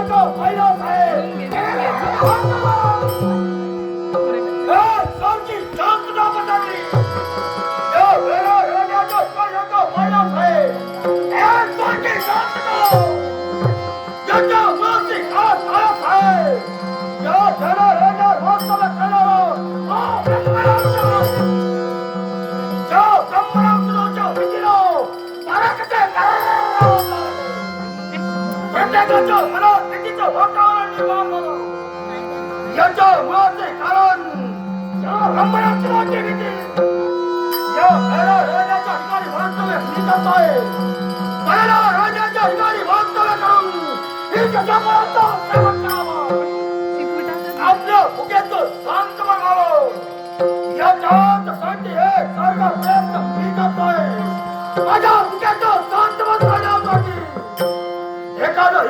나갈까 파이나 먼저 바꿔오는 마음으로 여자 무엇이 가는 여 한마야 지나치기지 여 배라 여자자 이가리 원점에 부딪혔다에 배라 여자자 이가리 원점에 가는 이렇게 잡아왔다 잡았다 앞려 무게도 상점을 가고 여자 설치해 설마 뺏어 부딪혔다에 맞아 무게도 상점을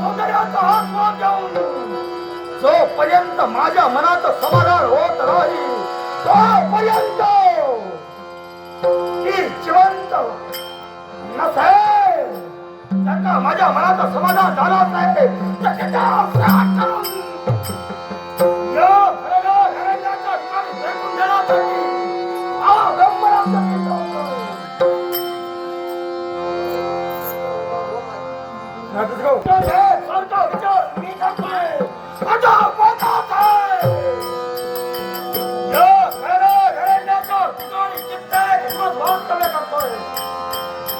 सौंदर्याचा हा घेऊन पर्यंत माझ्या मनात समाधान होत राहील तोपर्यंत पर्यंत जिवंत नसेल माझ्या मनात समाधान नाही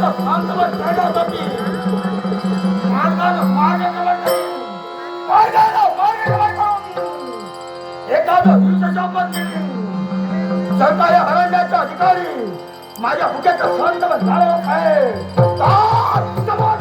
त्याचा सांत्वन करण्यासाठी मार्ग अधिकारी माझ्या हुक्याचं सांत्वन झालं आहे